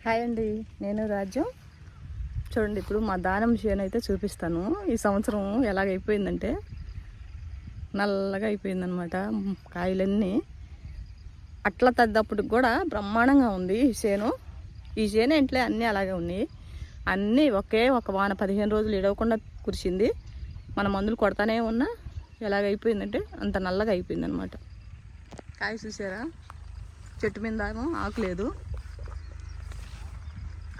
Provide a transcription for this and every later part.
Hi అండి నేను రాజ్యం చూడండి ఇప్పుడు మా దానం చేను అయితే చూపిస్తాను. ఈ సంవత్సరం ఎలాగైపోయిందంటే నల్లగా అయిపోయిందనమాట కాయలన్నీ అట్లా తద్దప్పటికి కూడా బ్రహ్మాండంగా ఉంది ఈ చేను. ఈ చేను ఇంట్లో అన్నీ అలాగే ఉన్నాయి. అన్నీ ఒకే ఒక వాన పదిహేను రోజులు ఇడవకుండా కురిసింది. మన మందులు కొడతానే ఉన్నా ఎలాగైపోయిందంటే అంత నల్లగా అయిపోయిందనమాట కాయ చూసారా? చెట్టు మీద ఏమో ఆకు లేదు.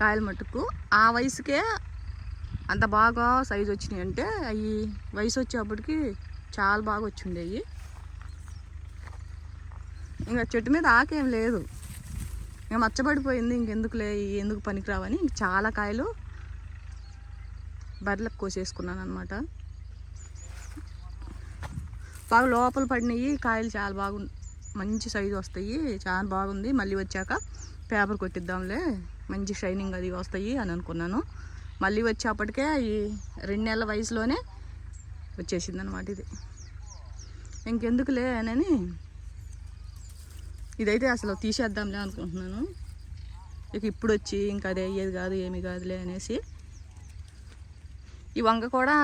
కాయలు మట్టుకు. ఆ వయసుకే అంత బాగా సైజు వచ్చినాయి అంటే అవి వయసు వచ్చేప్పటికి చాలా బాగా వచ్చిండేవి ఇంకా చెట్టు మీద ఆకేం లేదు. ఇంకా మచ్చబడిపోయింది ఇంకెందుకులే ఎందుకు పనికిరావని ఇంక చాలా కాయలు బర్రెలకు కోసేసుకున్నాను అనమాట బాగా లోపల పడినవి కాయలు చాలా బాగు మంచి సైజు వస్తాయి చాలా బాగుంది. మళ్ళీ వచ్చాక పేపర్ కొట్టిద్దాంలే. మంచి షైనింగ్ అది వస్తాయి అని అనుకున్నాను. మళ్ళీ వచ్చేప్పటికే ఈ రెండు నెలల వయసులోనే వచ్చేసింది అనమాట ఇది. ఇంకెందుకులే అని ఇదైతే అసలు తీసేద్దాంలే అనుకుంటున్నాను. ఇక ఇప్పుడు వచ్చి ఇంకా అదే అయ్యేది కాదు ఏమి కాదులే అనేసి. ఈ వంగ కూడా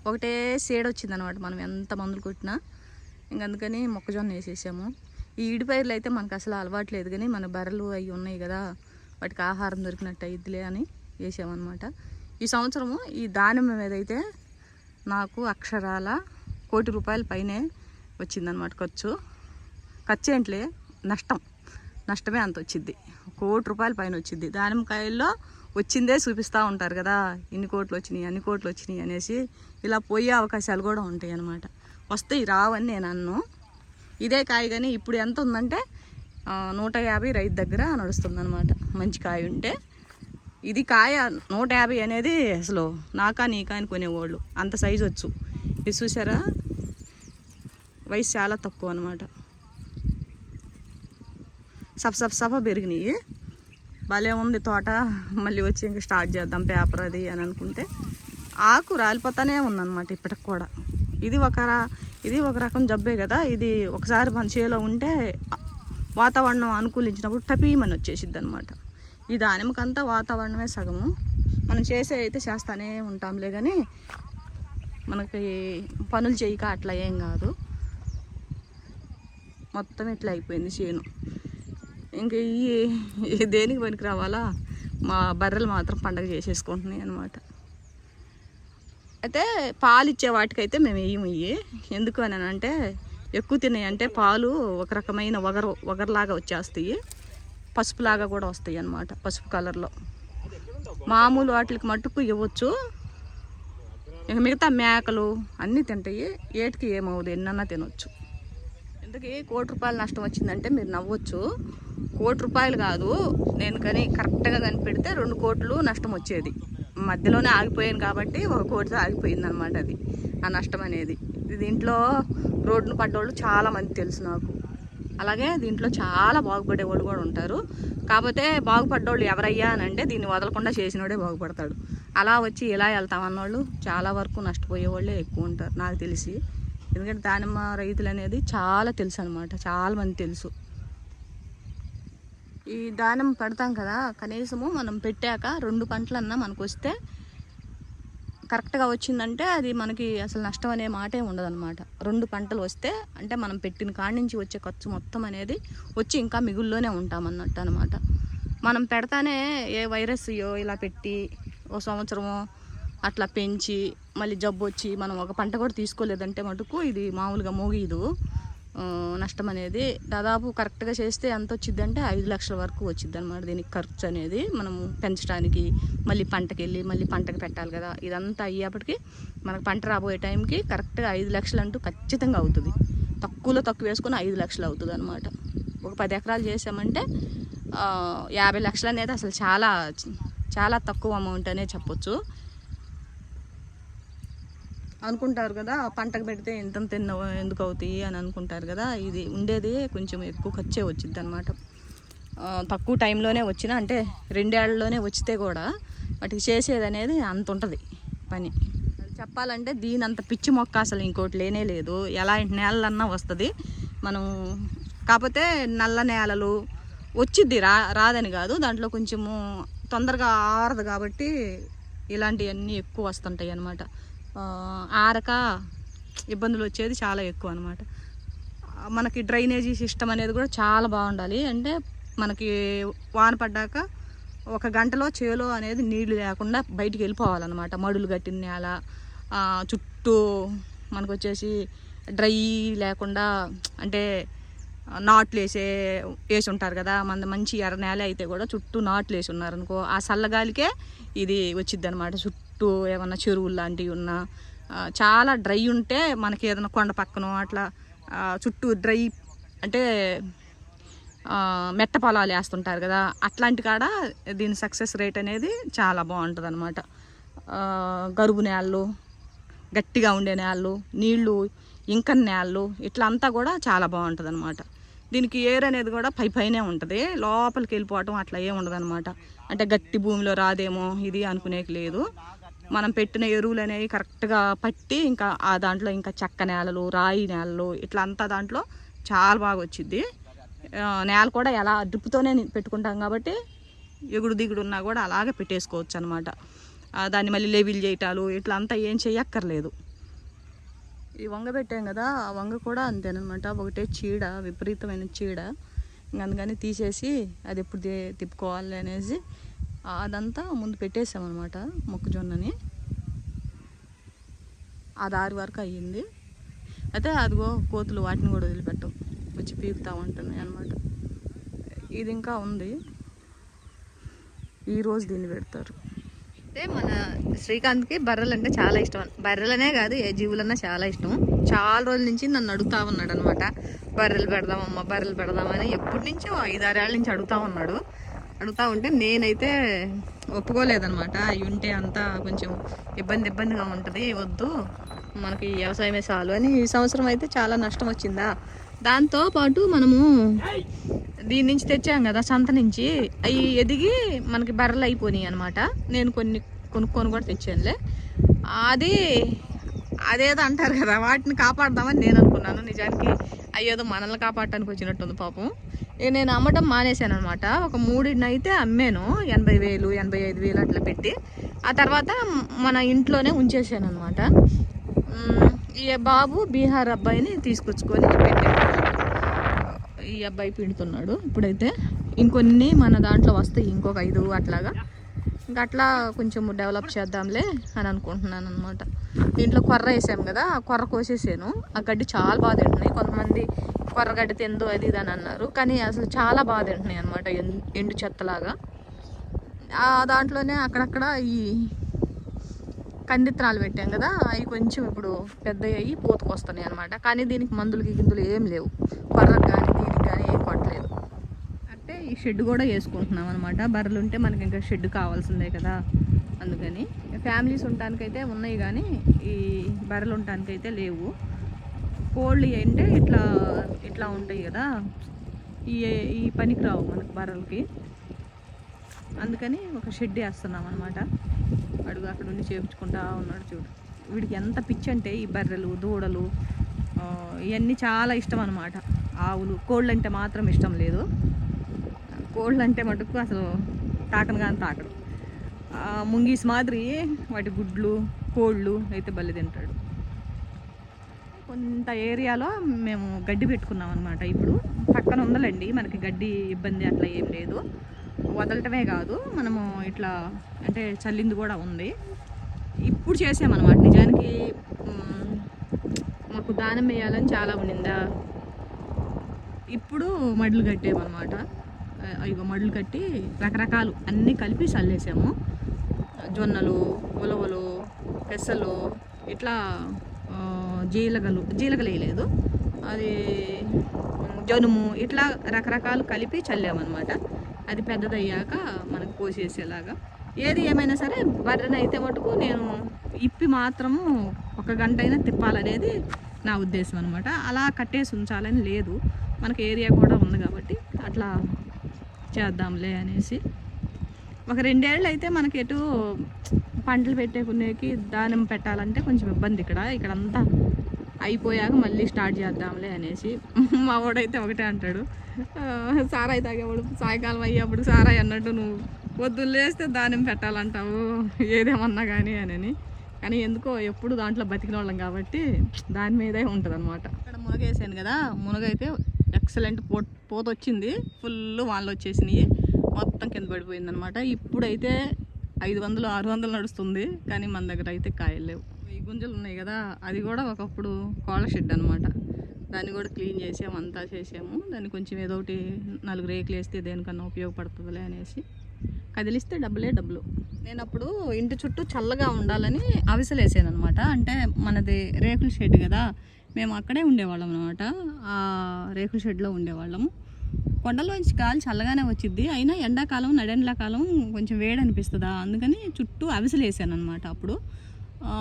ఒకటే సేడ్ వచ్చిందనమాట మనం ఎంత మందులు కొట్టినా. ఇంక అందుకని మొక్కజొన్న వేసేసాము. ఈ ఈడిపైర్లు అయితే మనకు అసలు అలవాటు లేదు కానీ మన బర్రెలు అవి ఉన్నాయి కదా వాటికి ఆహారం దొరికినట్టు అయిద్దిలే అని వేసామన్నమాట ఈ సంవత్సరము ఈ దానిమ్మ మీద అయితే నాకు అక్షరాల కోటి రూపాయల పైనే వచ్చిందనమాట ఖర్చు. ఖర్చు ఏంట్లే? నష్టం. నష్టమే అంత వచ్చింది కోటి రూపాయల పైన వచ్చింది దానిమ్మకాయల్లో వచ్చిందే చూపిస్తూ ఉంటారు కదా. ఇన్ని కోట్లు వచ్చినాయి అన్ని కోట్లు వచ్చినాయి అనేసి ఇలా పోయే అవకాశాలు కూడా ఉంటాయి అన్నమాట వస్తాయి రావని నేను అన్ను. ఇదే కాయ కానీ ఇప్పుడు ఎంత ఉందంటే నూట యాభై రైతు దగ్గర నడుస్తుంది అనమాట మంచి కాయ ఉంటే. ఇది కాయ నూట యాభై అనేది అసలు నాకా నీకా అని కొనేవాళ్ళు. అంత సైజు వచ్చు. ఇది చూసారా? వయసు చాలా తక్కువ అనమాట సఫ సఫ సఫ పెరిగినాయి. భలే ఉంది తోట. మళ్ళీ వచ్చి ఇంకా స్టార్ట్ చేద్దాం పేపర్ అది అని అనుకుంటే. ఆకు రాలిపోతానే ఉందన్నమాట ఇప్పటికి కూడా. ఇది ఒక రా- ఇది ఒక రకం జబ్బే కదా. ఇది ఒకసారి మన చేలో ఉంటే వాతావరణం అనుకూలించినప్పుడు టపీమని వచ్చేసిద్ది అనమాట ఈ దానిమ్మకంతా వాతావరణమే సగము. మనం చేసే అయితే చేస్తానే ఉంటాంలే కానీ మనకి పనులు చేయక అట్లా ఏం కాదు. మొత్తం ఇట్లా అయిపోయింది చేను. ఇంకా ఈ ఈ దేనికి పనికి రావాలా మా బర్రెలు మాత్రం పండగ చేసేసుకుంటున్నాయి అనమాట అయితే పాలు ఇచ్చే వాటికైతే మేము వేయము ఇవి ఎందుకు అని అంటే ఎక్కువ తిన్నాయి. అంటే పాలు ఒక రకమైన వగరు వగరలాగా వచ్చేస్తాయి. పసుపులాగా కూడా వస్తాయి అన్నమాట పసుపు కలర్లో. మామూలు వాటికి మట్టుకు ఇవ్వచ్చు. ఇక మిగతా మేకలు అన్నీ తింటాయి. ఏటికి ఏమవుదు ఎన్నన్నా తినొచ్చు. ఇంతకీ కోటి రూపాయలు నష్టం వచ్చిందంటే మీరు నవ్వచ్చు. కోటి రూపాయలు కాదు నేను కానీ కరెక్ట్గా కనిపెడితే రెండు కోట్లు నష్టం వచ్చేది. మధ్యలోనే ఆగిపోయాను కాబట్టి ఒక కోటితో ఆగిపోయింది అనమాట అది ఆ నష్టం అనేది. దీంట్లో రోడ్డును పడ్డోళ్ళు చాలామంది తెలుసు నాకు. అలాగే దీంట్లో చాలా బాగుపడేవాళ్ళు కూడా ఉంటారు. కాకపోతే బాగుపడ్డోళ్ళు ఎవరయ్యా అని అంటే దీన్ని వదలకుండా చేసినోడే బాగుపడతాడు. అలా వచ్చి ఇలా వెళ్తామన్నోళ్ళు చాలా వరకు నష్టపోయేవాళ్ళే ఎక్కువ ఉంటారు నాకు తెలిసి. ఎందుకంటే దానిమ్మ రైతులు అనేది చాలా తెలుసు అనమాట చాలా మంది తెలుసు. ఈ దానిమ్మ పెడతాం కదా కనీసము మనం పెట్టాక రెండు పంటలన్నా మనకు వస్తే కరెక్ట్గా వచ్చిందంటే అది మనకి అసలు నష్టం అనే మాటే ఉండదన్నమాట. రెండు పంటలు వస్తే అంటే మనం పెట్టిన కాడి నుంచి వచ్చే ఖర్చు మొత్తం అనేది వచ్చి ఇంకా మిగుల్లోనే ఉంటామన్నట్టు అనమాట మనం పెడతానే ఏ వైరస్యో ఇలా పెట్టి ఓ సంవత్సరమో అట్లా పెంచి మళ్ళీ జబ్బు వచ్చి మనం ఒక పంట కూడా తీసుకోలేదంటే మటుకు ఇది మామూలుగా మోగీదు. నష్టం అనేది దాదాపు కరెక్ట్గా చేస్తే ఎంత వచ్చింది అంటే ఐదు లక్షల వరకు వచ్చింది అనమాట దీనికి ఖర్చు అనేది. మనం పెంచడానికి మళ్ళీ పంటకి వెళ్ళి మళ్ళీ పంటకు పెట్టాలి కదా. ఇదంతా అయ్యేపటికి మనకు పంట రాబోయే టైంకి కరెక్ట్గా ఐదు లక్షలు అంటూ ఖచ్చితంగా అవుతుంది. తక్కువలో తక్కువ వేసుకుని ఐదు లక్షలు అవుతుంది అనమాట ఒక పది ఎకరాలు చేసామంటే యాభై లక్షలు అనేది అసలు చాలా చాలా తక్కువ అమౌంట్ అనే చెప్పొచ్చు. అనుకుంటారు కదా పంటకు పెడితే ఎంత తిన్న ఎందుకు అవుతాయి అని అనుకుంటారు కదా ఇది ఉండేది కొంచెం ఎక్కువ ఖర్చే వచ్చింది అనమాట తక్కువ టైంలోనే వచ్చిన అంటే రెండేళ్ళలోనే వచ్చితే కూడా వాటికి చేసేది అనేది అంత ఉంటుంది పని. చెప్పాలంటే దీని అంత పిచ్చి మొక్క అసలు ఇంకోటి లేనే లేదు. ఎలాంటి నేలలన్నా వస్తుంది. మనం కాకపోతే నల్ల నేలలు వచ్చిద్ది రా రాదని కాదు. దాంట్లో కొంచెము తొందరగా ఆరదు కాబట్టి ఇలాంటివన్నీ ఎక్కువ వస్తుంటాయి అన్నమాట ఆరక ఇబ్బందులు వచ్చేది చాలా ఎక్కువ అనమాట మనకి డ్రైనేజీ సిస్టమ్ అనేది కూడా చాలా బాగుండాలి. అంటే మనకి వాన పడ్డాక ఒక గంటలో చేలో అనేది నీళ్ళు లేకుండా బయటికి వెళ్ళిపోవాలన్నమాట. మడులు కట్టిన నేల చుట్టూ మనకు వచ్చేసి డ్రై లేకుండా అంటే నాట్లు వేసే వేసి ఉంటారు కదా మన మంచి ఎర్ర నేల అయితే కూడా చుట్టూ నాట్లు వేసి ఉన్నారనుకో ఆ చల్లగాలికే ఇది వచ్చిద్ది అనమాట చుట్టూ చుట్టూ ఏమన్నా చెరువులు లాంటివి ఉన్నా చాలా డ్రై ఉంటే మనకి ఏదైనా కొండ పక్కన అట్లా చుట్టూ డ్రై అంటే మెట్ట పొలాలు వేస్తుంటారు కదా అట్లాంటి కాడ దీని సక్సెస్ రేట్ అనేది చాలా బాగుంటుంది అనమాట గరుగు నేళ్ళు గట్టిగా ఉండే నేళ్ళు నీళ్ళు ఇంకన్ నేళ్ళు ఇట్లా అంతా కూడా చాలా బాగుంటుంది అనమాట దీనికి ఏర్ అనేది కూడా పై పైనే ఉంటుంది లోపలికి వెళ్ళిపోవటం అట్లా ఏం ఉండదు అనమాట అంటే గట్టి భూమిలో రాదేమో ఇది అనుకునేకి లేదు. మనం పెట్టిన ఎరువులు అనేవి కరెక్ట్గా పట్టి ఇంకా ఆ దాంట్లో ఇంకా చెక్క నేలలు రాయి నేలలు ఇట్లా అంతా దాంట్లో చాలా బాగా వచ్చింది నేల కూడా ఎలా డ్రిప్తోనే పెట్టుకుంటాం కాబట్టి ఎగుడు దిగుడు ఉన్నా కూడా అలాగే పెట్టేసుకోవచ్చు అనమాట దాన్ని మళ్ళీ లెవిల్ చేయటాలు ఇట్లా అంతా ఏం చేయక్కర్లేదు ఈ వంగ పెట్టాం కదా ఆ వంగ కూడా అంతేనమాట ఒకటే చీడ విపరీతమైన చీడ. ఇంక అందుకని తీసేసి అది ఎప్పుడు తిప్పుకోవాలి అనేసి అదంతా ముందు పెట్టేసామన్నమాట మొక్కజొన్నని. అది ఆరు వరకు అయ్యింది. అయితే అదిగో కోతులు వాటిని కూడా వదిలిపెట్టవు వచ్చి పీకుతూ ఉంటున్నాయి అనమాట ఇది ఇంకా ఉంది. ఈరోజు దీన్ని పెడతారు. అయితే మన శ్రీకాంత్కి బర్రెలు అంటే చాలా ఇష్టం. బర్రెలనే కాదు ఏ జీవులన్నా చాలా ఇష్టం. చాలా రోజుల నుంచి నన్ను అడుగుతా ఉన్నాడు అనమాట బర్రెలు పెడదామమ్మా బర్రెలు పెడదామని ఎప్పటి నుంచో ఐదారేళ్ళ నుంచి అడుగుతా ఉన్నాడు. అడుగుతా ఉంటే నేనైతే ఒప్పుకోలేదనమాట అవి ఉంటే అంతా కొంచెం ఇబ్బంది ఇబ్బందిగా ఉంటుంది వద్దు. మనకి వ్యవసాయమే చాలు అని ఈ సంవత్సరం అయితే చాలా నష్టం వచ్చిందా? దాంతో పాటు మనము దీని నుంచి తెచ్చాం కదా సంత నుంచి. అవి ఎదిగి మనకి బర్రెలు అయిపోయినాయి అనమాట నేను కొన్ని కొనుక్కొని కూడా తెచ్చానులే. అది అదేదో అంటారు కదా వాటిని కాపాడదామని నేను అనుకున్నాను. నిజానికి అయ్యేదో మనల్ని కాపాడటానికి వచ్చినట్టుంది పాపం. ఇక నేను అమ్మటం మానేశాను అనమాట ఒక మూడినైతే అయితే అమ్మాను. ఎనభై వేలు ఎనభై ఐదు వేలు అట్లా పెట్టి. ఆ తర్వాత మన ఇంట్లోనే ఉంచేసాను అనమాట ఈ బాబు బీహార్ అబ్బాయిని తీసుకొచ్చుకొని పెట్టాను ఈ అబ్బాయి పిండుతున్నాడు ఇప్పుడైతే. ఇంకొన్ని మన దాంట్లో వస్తాయి. ఇంకొక ఐదు అట్లాగా. ఇంకా అట్లా కొంచెం డెవలప్ చేద్దాంలే అని అనుకుంటున్నాను అనమాట దీంట్లో కొర్ర వేసాము కదా ఆ కొర్ర కోసేసాను. ఆ గడ్డి చాలా బాగా తింటున్నాయి. కొంతమంది కొర్ర తెందో తిందో అది ఇది అని అన్నారు. కానీ అసలు చాలా బాగా తింటున్నాయి అనమాట ఎండు చెత్తలాగా. ఆ దాంట్లోనే అక్కడక్కడ ఈ కందిత్రాలు పెట్టాం కదా అవి కొంచెం ఇప్పుడు పెద్ద అయ్యి పూతకొస్తున్నాయి అనమాట కానీ దీనికి మందులకి గిందులు ఏం లేవు. కొర్రకు కానీ దీనికి కానీ ఏం కొట్టలేదు అంటే ఈ షెడ్ కూడా వేసుకుంటున్నాం అనమాట బర్రెలు ఉంటే మనకి ఇంకా షెడ్ కావాల్సిందే కదా అందుకని. ఫ్యామిలీస్ ఉండటానికైతే ఉన్నాయి కానీ ఈ బర్రెలు ఉండటానికైతే లేవు. కోళ్ళు అంటే ఇట్లా ఇట్లా ఉంటాయి కదా. ఈ ఈ పనికి రావు మనకు బర్రెలకి. అందుకని ఒక షెడ్ వేస్తున్నాం అనమాట అడుగు అక్కడ ఉండి చేపించుకుంటా ఉన్నాడు చూడు. వీడికి ఎంత పిచ్చి అంటే ఈ బర్రెలు దూడలు ఇవన్నీ చాలా ఇష్టం అనమాట ఆవులు కోళ్ళు అంటే మాత్రం ఇష్టం లేదు. కోళ్ళు అంటే మటుకు అసలు తాకను కానీ తాకడు. ముంగీస్ మాదిరి వాటి గుడ్లు కోళ్ళు అయితే బల్లి తింటాడు. కొంత ఏరియాలో మేము గడ్డి పెట్టుకున్నాం అనమాట ఇప్పుడు పక్కన ఉందలండి మనకి గడ్డి ఇబ్బంది అట్లా ఏం లేదు. వదలటమే కాదు మనము ఇట్లా అంటే చల్లింది కూడా ఉంది. ఇప్పుడు చేసామన్నమాట. నిజానికి మాకు దానం వేయాలని చాలా ఉండిందా ఇప్పుడు మడులు కట్టామన్నమాట. ఇగో మడులు కట్టి రకరకాలు అన్నీ కలిపి చల్లేసాము. జొన్నలు ఉలవలు పెసలు ఇట్లా జీలగలు జీలగలు వేయలేదు. అది జనుము ఇట్లా రకరకాలు కలిపి చల్లామన్నమాట. అది పెద్దదయ్యాక మనకు కోసేసేలాగా ఏది ఏమైనా సరే బర్రెని అయితే మటుకు నేను ఇప్పి మాత్రము ఒక గంట అయినా తిప్పాలనేది నా ఉద్దేశం అనమాట అలా కట్టేసి ఉంచాలని లేదు. మనకి ఏరియా కూడా ఉంది కాబట్టి అట్లా చేద్దాంలే అనేసి. ఒక రెండేళ్ళు అయితే మనకి ఎటు పంటలు పెట్టేకునేకి దానం పెట్టాలంటే కొంచెం ఇబ్బంది ఇక్కడ. ఇక్కడ అంతా అయిపోయాక మళ్ళీ స్టార్ట్ చేద్దాంలే అనేసి మా వాడైతే ఒకటే అంటాడు. సారాయి తాగేవాడు సాయంకాలం అయ్యేప్పుడు సారాయి అన్నట్టు నువ్వు పొద్దున్న లేస్తే దానిమ్మ పెట్టాలంటావు ఏదేమన్నా కానీ అని కానీ ఎందుకో ఎప్పుడు దాంట్లో బతికిన వాళ్ళం కాబట్టి దాని మీదే ఉంటుంది అనమాట ఇక్కడ మునగేసాను కదా మునగైతే ఎక్సలెంట్ పో పోత వచ్చింది ఫుల్ వాళ్ళు వచ్చేసినాయి. మొత్తం కింద పడిపోయింది అనమాట ఇప్పుడైతే ఐదు వందలు ఆరు వందలు నడుస్తుంది. కానీ మన దగ్గర అయితే కాయలు లేవు. ఈ గుంజలు ఉన్నాయి కదా అది కూడా ఒకప్పుడు కోళ్ళ షెడ్ అనమాట దాన్ని కూడా క్లీన్ చేసాము అంతా చేసాము. దాన్ని కొంచెం ఏదో ఒకటి నాలుగు రేకులు వేస్తే దేనికన్నా ఉపయోగపడుతుందిలే అనేసి. కదిలిస్తే డబ్బులే డబ్బులు. నేను అప్పుడు ఇంటి చుట్టూ చల్లగా ఉండాలని అవిసలేసాను అనమాట అంటే మనది రేకుల షెడ్ కదా మేము అక్కడే ఉండేవాళ్ళం అనమాట ఆ రేకుల షెడ్లో ఉండేవాళ్ళము. కొండలోంచి గాలి చల్లగానే వచ్చింది అయినా ఎండాకాలం నడెండ్లాకాలం కొంచెం వేడి అనిపిస్తుందా అందుకని చుట్టూ అవిసలేసాను అనమాట అప్పుడు.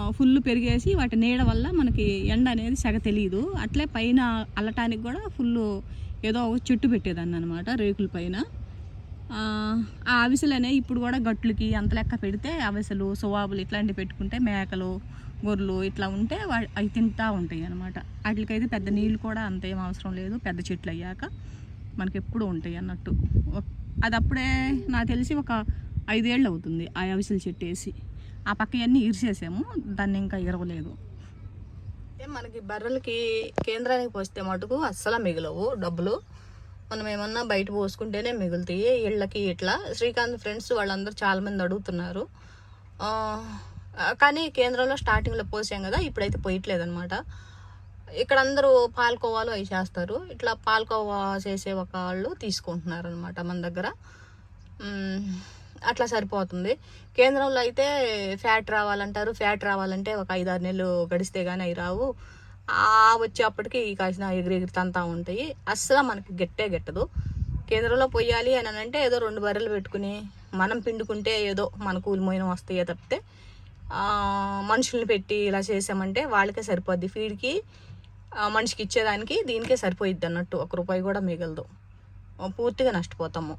ఫుల్ పెరిగేసి వాటి నీడ వల్ల మనకి ఎండ అనేది సెగ తెలియదు అట్లే పైన అల్లటానికి కూడా ఫుల్ ఏదో ఒక చెట్టు పెట్టేదాన్ని అనమాట రేకుల పైన. ఆ ఆ ఇప్పుడు కూడా గట్లకి అంత లెక్క పెడితే అవిసెలు సువాబులు ఇట్లాంటివి పెట్టుకుంటే మేకలు గొర్రెలు ఇట్లా ఉంటే వా- అవి తింటూ ఉంటాయి అనమాట వాటికైతే పెద్ద నీళ్ళు కూడా అంత ఏం అవసరం లేదు పెద్ద చెట్లు అయ్యాక మనకి ఎప్పుడు ఉంటాయి అన్నట్టు. అది అప్పుడే నాకు తెలిసి ఒక ఐదేళ్ళు అవుతుంది ఆ అవిసెల చెట్టు వేసి ఆ పక్క ఇవన్నీ ఇరిసేసాము దాన్ని ఇంకా ఇరవలేదు. మనకి బర్రెలకి కేంద్రానికి పోస్తే మటుకు అస్సలు మిగలవు డబ్బులు. మనం ఏమన్నా బయట పోసుకుంటేనే మిగులుతాయి. ఇళ్ళకి ఇట్లా. శ్రీకాంత్ ఫ్రెండ్స్ వాళ్ళందరూ చాలామంది అడుగుతున్నారు. కానీ కేంద్రంలో స్టార్టింగ్లో పోసాం కదా ఇప్పుడైతే పోయట్లేదు అనమాట ఇక్కడ అందరూ పాలకోవాలు అవి చేస్తారు. ఇట్లా పాలకోవా చేసే ఒక వాళ్ళు తీసుకుంటున్నారు అనమాట మన దగ్గర. అట్లా సరిపోతుంది. కేంద్రంలో అయితే ఫ్యాట్ రావాలంటారు. ఫ్యాట్ రావాలంటే ఒక ఐదారు నెలలు గడిస్తే కానీ అవి రావు. ఆ వచ్చేప్పటికి కాసిన ఎగిరి ఎగిరితంతా ఉంటాయి. అస్సలు మనకి గట్టే గెట్టదు. కేంద్రంలో పొయ్యాలి అని అంటే ఏదో రెండు బర్రెలు పెట్టుకుని మనం పిండుకుంటే ఏదో మన కూలిమోయిన వస్తాయో తప్పితే మనుషుల్ని పెట్టి ఇలా చేసామంటే వాళ్ళకే సరిపోద్ది. ఫీడ్కి మనిషికి ఇచ్చేదానికి దీనికే సరిపోయిద్ది అన్నట్టు ఒక రూపాయి కూడా మిగలదు. పూర్తిగా నష్టపోతాము.